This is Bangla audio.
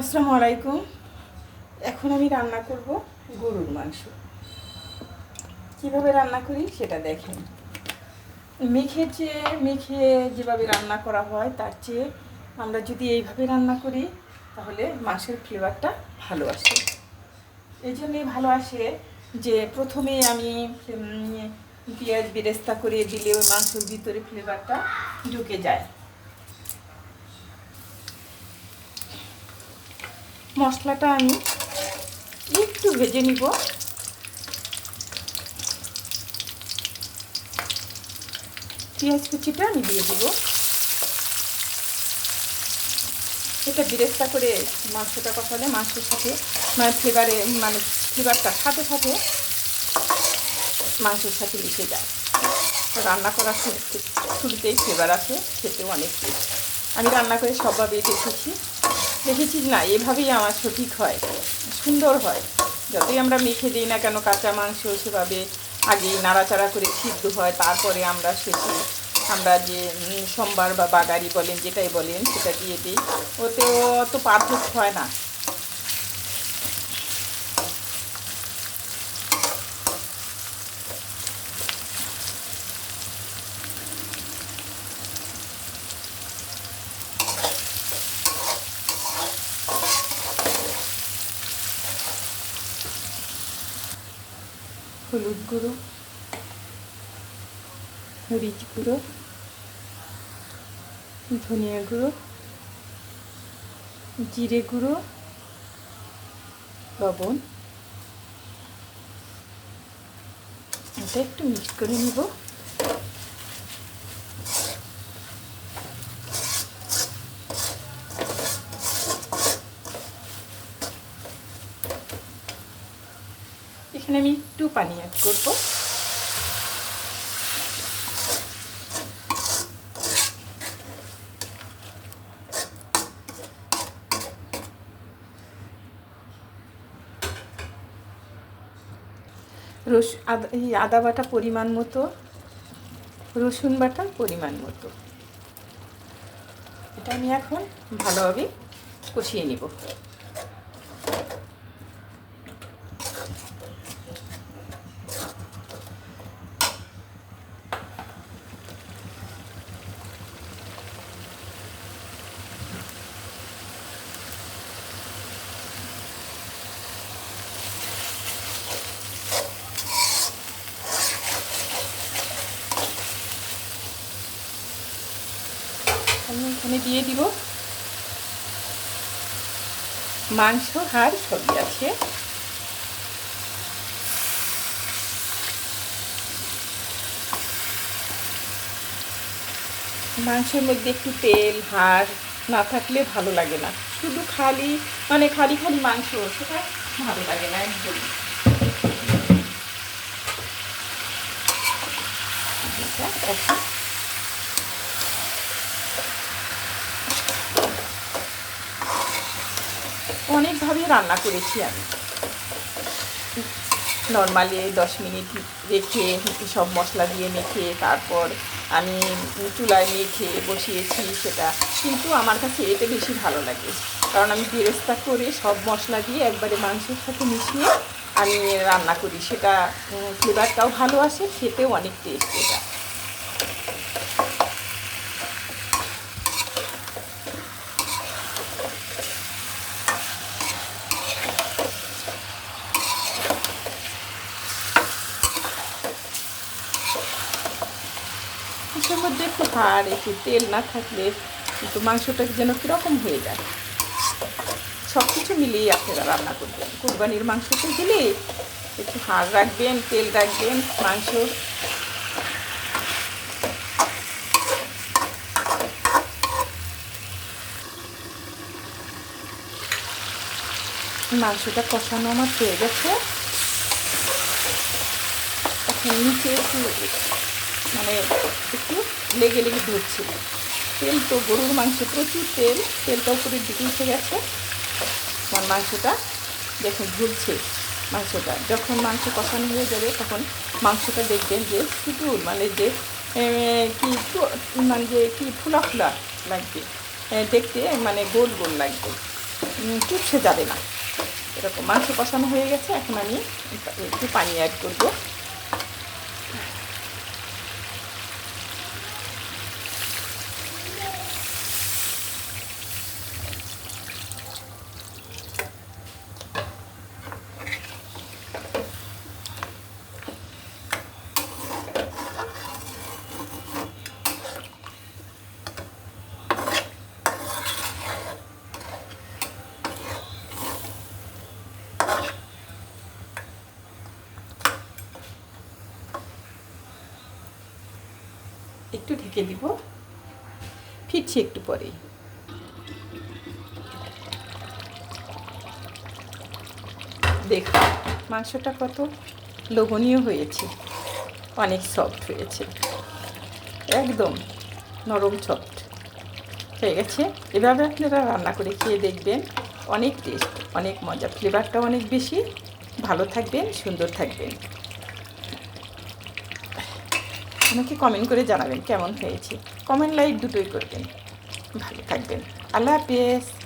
আসসালামু আলাইকুম। এখন আমি রান্না করব গরুর মাংস। কীভাবে রান্না করি সেটা দেখেন। মেখে চেয়ে মেখে যেভাবে রান্না করা হয়, তার চেয়ে আমরা যদি এইভাবে রান্না করি, তাহলে মাংসের ফ্লেভারটা ভালো আসে। এই জন্যই ভালো আসে যে প্রথমে আমি পেঁয়াজ বেরেস্তা করে দিলে ওই মাংসের ভিতরে ফ্লেভারটা ঢুকে যায়। মশলাটা আমি একটু ভেজে নিব। পেঁয়াজ কুচিটা আমি দিয়ে দিব। এটা বিরেস্তা করে মাংসটা কষালে মাংসের সাথে মানে ফ্লেভারে মানে ফ্লেভারটা সাথে সাথে মাংসের সাথে মিশে যায়। রান্না করার শুরুতেই ফ্লেভার আছে খেতেও অনেক আমি রান্না করে সবভাবেই দেখেছি। দেখেছি না? এভাবেই আমার সঠিক হয়। সুন্দর হয়। যতই আমরা মেখে দিই না কেন, কাঁচা মাংস সেভাবে আগে নাড়াচাড়া করে সিদ্ধ হয়, তারপরে আমরা সেটি আমরা যে সোমবার বা বাগারি বলেন, যেটাই বলেন, সেটা দিয়ে দিই। ওতে অত পার্থক্য হয় না। হলুদ গুঁড়ো মরিচ গুঁড়ো ধনিয়া গুঁড়ো জিরে গুঁড়ো লবণ। এটা একটু মিক্স করে নিব। এখানে আমি একটু পানি অ্যাড করব। রস, আদা আদা বাটা পরিমাণ মতো, রসুন বাটা পরিমাণ মতো। এটা আমি এখন ভালোভাবে কষিয়ে নিব। আমি এখানে দিয়ে দিব। মাংস, হাড় সবই আছে। মাংসের মধ্যে একটু তেল, হাড় না থাকলে ভালো লাগে না। শুধু খালি মানে খালি খালি মাংস, সেটা ভালো লাগে না একদম এটা এখন অনেকভাবে রান্না করেছি আমি। নর্মালি দশ মিনিট রেখে সব মশলা দিয়ে মেখে, তারপর আমি চুলায় মেখে বসিয়েছি সেটা। কিন্তু আমার কাছে এতে বেশি ভালো লাগে। কারণ আমি বেরেস্তা করে সব মশলা দিয়ে একবারে মাংসের সাথে মিশিয়ে আমি রান্না করি। সেটা ফ্লেভারটাও ভালো আসে, খেতেও অনেক টেস্ট এটা। মাংসের মধ্যে একটু হাড় একটু তেল না থাকলে কিন্তু মাংসটা যেন কীরকম হয়ে যায়। সব কিছু মিলিয়ে আপনারা রান্না করবেন। কোরবানির মাংসতে গেলে একটু হাড় রাখবেন, তেল রাখবেন, মাংস। মাংসটা কষানো আমার হয়ে গেছে। নিচে একটু মানে একটু লেগে লেগে ধরছিল তেল তো গরুর মাংসে প্রচুর তেল তেলটা উপরের দিকে উঠে গেছে। আমার মাংসটা দেখুন ঝুলছে, মাংসটা। যখন মাংস কষানো হয়ে যাবে তখন মাংসটা দেখবেন যে শুধু মানে যে কি মানে যে কি ফুলা ফুলা লাগবে। দেখতে মানে গোল গোল লাগবে। চুপসে যাবে না। এরকম মাংস কষানো হয়ে গেছে, এখন আমি একটু পানি অ্যাড করব। একটু ঢেকে দিব। ফিরছি একটু পরেই। দেখুন মাংসটা কত লোভনীয় হয়েছে। অনেক সফট হয়েছে। একদম নরম সফট হয়ে গেছে। এভাবে আপনারা রান্না করে খেয়ে দেখবেন, অনেক টেস্ট অনেক মজা। ফ্লেভারটা অনেক বেশি। ভালো থাকবেন, সুন্দর থাকবেন। আমাকে কমেন্ট করে জানাবেন কেমন হয়েছে। কমেন্ট লাইক দুটোই করবেন। ভালো থাকবেন। আল্লাহ হাফেজ।